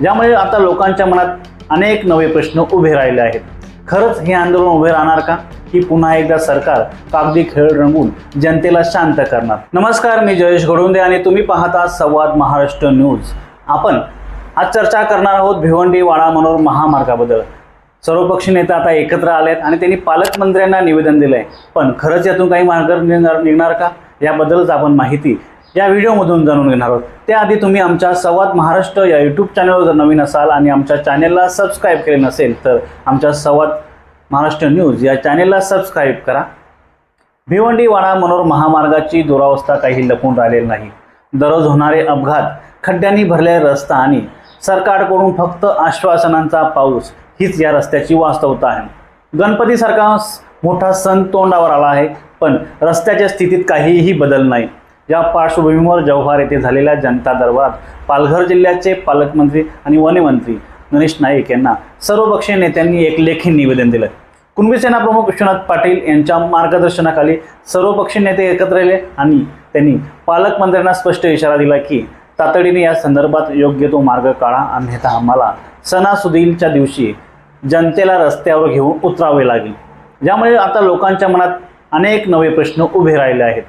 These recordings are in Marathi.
ज्यामुळे आता लोकांच्या मनात अनेक नवे प्रश्न उभे राहिले आहेत. खरंच हे आंदोलन उभे राहणार का? की पुन्हा एकदा सरकार कागदी खेळ रंगून जनतेला शांत करणार? नमस्कार मी जयेश घोडुंदे आणि तुम्ही पाहता संवाद महाराष्ट्र न्यूज. आपण आज चर्चा करणार आहोत भिवंडी वाडा मनोर महामार्गाबद्दल. सर्वपक्षी नेता आता एकत्र आलेत आणि त्यांनी पालकमंत्र्यांना निवेदन दिलं आहे पण खरंच यातून काही मार्ग निघणार निघणार का? याबद्दलच आपण माहिती या व्हिडिओमधून जाणून घेणार आहोत. त्याआधी तुम्ही आमच्या संवाद महाराष्ट्र या यूट्यूब चॅनलवर जर नवीन असाल आणि आमच्या चॅनेलला सबस्क्राईब केले नसेल तर आमच्या संवाद महाराष्ट्र न्यूज या चॅनेलला सबस्क्राईब करा. भिवंडी वाडा मनोर महामार्गाची दुरावस्था काही लपून राहिलेली नाही. दररोज होणारे अपघात खड्ड्यांनी भरलेला रस्ता आणि सरकारकडून फक्त आश्वासनांचा पाऊस हीच या रस्त्याची वास्तवता आहे. गणपतीसारखा मोठा सण तोंडावर आला आहे पण रस्त्याच्या स्थितीत काहीही बदल नाही. या पार्श्वभूमीवर जव्हार येथे झालेल्या जनता दरबारात पालघर जिल्ह्याचे पालकमंत्री आणि वनमंत्री गणेश नाईक यांना सर्वपक्षीय नेत्यांनी एक लेखी निवेदन दिलं. कुणबी सेना प्रमुख विश्वनाथ पाटील यांच्या मार्गदर्शनाखाली सर्वपक्षीय नेते एकत्र आले आणि त्यांनी पालकमंत्र्यांना स्पष्ट इशारा दिला की तातडीने या संदर्भात योग्य तो मार्ग काढा अन्यथा आम्हाला सणासुदीलच्या दिवशी जनतेला रस्त्यावर घेऊन उतरावे लागेल. ज्यामुळे आता लोकांच्या मनात अनेक नवे प्रश्न उभे राहिले आहेत.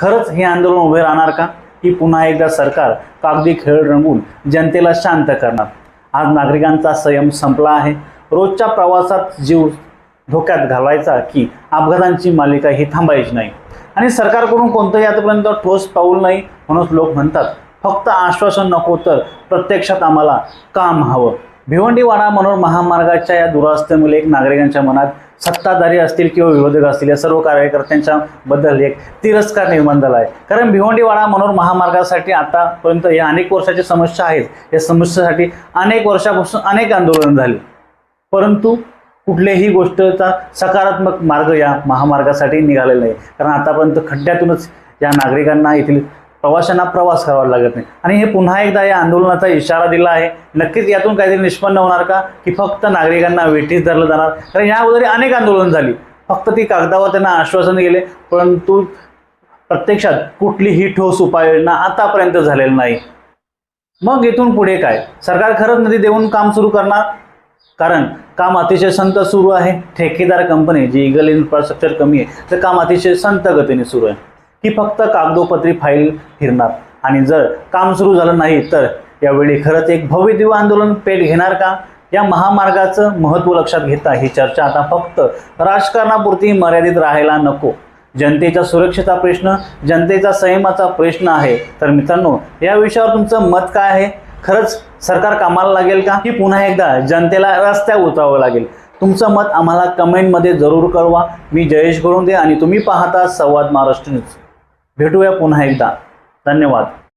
खरंच हे आंदोलन उभे राहणार का? की पुन्हा एकदा सरकार कागदी खेळ रंगून जनतेला शांत करणार. आज नागरिकांचा संयम संपला आहे. रोजच्या प्रवासात जीव धोक्यात घालायचा की अपघातांची मालिका ही थांबायची नाही. आणि सरकारकडून कोणतंही आतापर्यंत ठोस पाऊल नाही म्हणून लोक म्हणतात फक्त आश्वासन नको तर प्रत्यक्षात आम्हाला काम हवं. भिवंडी वाडा मनोर महामार्गाच्या या दुरावस्थेमुळे एक नागरिकांच्या मनात सत्ताधारी असतील किंवा विरोधक असतील या सर्व कार्यकर्त्यांच्या बद्दल एक तिरस्कार निर्माण झाला आहे. कारण भिवंडी वाडा मनोर महामार्गासाठी आतापर्यंत या अनेक वर्षाची समस्या आहेत. या समस्येसाठी अनेक वर्षापासून अनेक आंदोलन झाली. परंतु कुठल्याही गोष्टचा सकारात्मक मार्ग या महामार्गासाठी निघालेला नाही. कारण आतापर्यंत खड्ड्यातूनच या नागरिकांना येथील प्रवाशांना प्रवास करावा लागत नाही. आणि हे पुन्हा एकदा या आंदोलनाचा इशारा दिला आहे. नक्कीच यातून काहीतरी निष्पन्न होणार का? की फक्त नागरिकांना वेठीस धरलं जाणार? कारण या अगोदर अनेक आंदोलन झाली. फक्त ती कागदावर त्यांना आश्वासन गेले. परंतु प्रत्यक्षात कुठलीही ठोस उपाययोजना आतापर्यंत झालेली नाही. मग इथून पुढे काय? सरकार खरंच नदी देऊन काम सुरू करणार? कारण काम अतिशय संत सुरू आहे. ठेकेदार कंपनी जी इगल इन्फ्रास्ट्रक्चर कमी आहे तर काम अतिशय संत गतीने सुरू आहे. ही फक्त कागदोपत्री फाईल फिरणार. आणि जर काम सुरू झालं नाही तर यावेळी खरंच एक भव्य दिव्य आंदोलन पेट घेणार का? या महामार्गाचं महत्त्व लक्षात घेता ही चर्चा आता फक्त राजकारणापुरती मर्यादित राहायला नको. जनतेच्या सुरक्षेचा प्रश्न जनतेचा संयमाचा प्रश्न आहे. तर मित्रांनो या विषयावर तुमचं मत काय आहे? खरंच सरकार कामाला लागेल का? की पुन्हा एकदा जनतेला रस्त्यावर उतरावं लागेल? तुमचं मत आम्हाला कमेंटमध्ये जरूर कळवा. मी जयेश दे आणि तुम्ही पाहता संवाद महाराष्ट्र न्यूज. भेटूया पुन्हा एकदा. धन्यवाद.